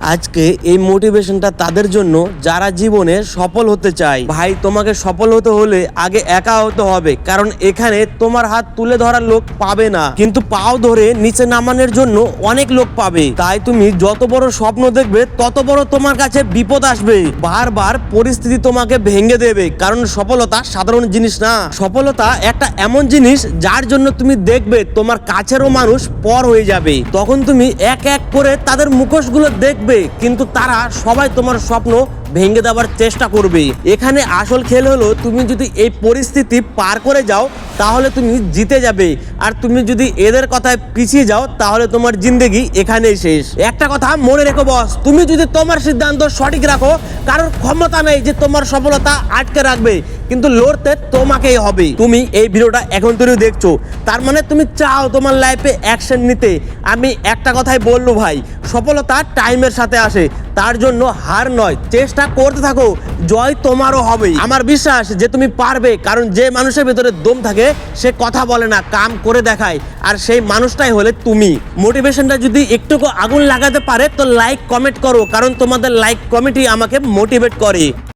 আজকে এই মোটিভেশনটা তাদের জন্য যারা জীবনে সফল হতে চায়। ভাই, তোমাকে সফল হতে হলে আগে একা হতে হবে, কারণ এখানে তোমার হাত তুলে ধরার লোক পাবে না। কিন্তু পাও ধরে নিচে নামানোর জন্য অনেক লোক পাবে। তাই তুমি যত বড় স্বপ্ন দেখবে, তত বড় তোমার কাছে বিপদ আসবে। বারবার পরিস্থিতি তোমাকে ভেঙে দেবে, কারণ সফলতা সাধারণ জিনিস না। সফলতা একটা এমন জিনিস যার জন্য তুমি দেখবে তোমার কাছেরও মানুষ পর হয়ে যাবে। তখন তুমি এক এক করে তাদের মুখোশগুলো দেখবে কিন্তু তারা সবাই তোমার স্বপ্ন ভেঙে দেওয়ার চেষ্টা করবে এখানে আসল খেল হলো, তুমি যদি এই পরিস্থিতি পার করে যাও তাহলে তুমি জিতে যাবে। আর তুমি যদি এদের কথায় পিছিয়ে যাও, তাহলে তোমার জিন্দেগি এখানেই শেষ। একটা কথা মনে রেখো বস তুমি যদি তোমার সিদ্ধান্ত সঠিক রাখো, কারোর ক্ষমতা নেই যে তোমার সফলতা আটকে রাখবে, কিন্তু লড়তে তোমাকেই হবে। তুমি এই ভিডিওটা এখন তৈরি দেখছ। তার মানে তুমি চাও তোমার লাইফে অ্যাকশন নিতে। আমি একটা কথাই বলব ভাই, সফলতা টাইমের সাথে আসে। তার জন্য হার নয়। চেষ্টা করতে থাকো, জয় তোমারও হবে আমার বিশ্বাস যে তুমি পারবে, কারণ যে মানুষের ভেতরে দম থাকে, সে কথা বলে না, কাম করে দেখায়। আর সেই মানুষটাই হলে তুমি। মোটিভেশনটা যদি একটুকু আগুন লাগাতে পারে, তো লাইক কমেন্ট করো, কারণ তোমাদের লাইক কমেন্টই আমাকে মোটিভেট করে।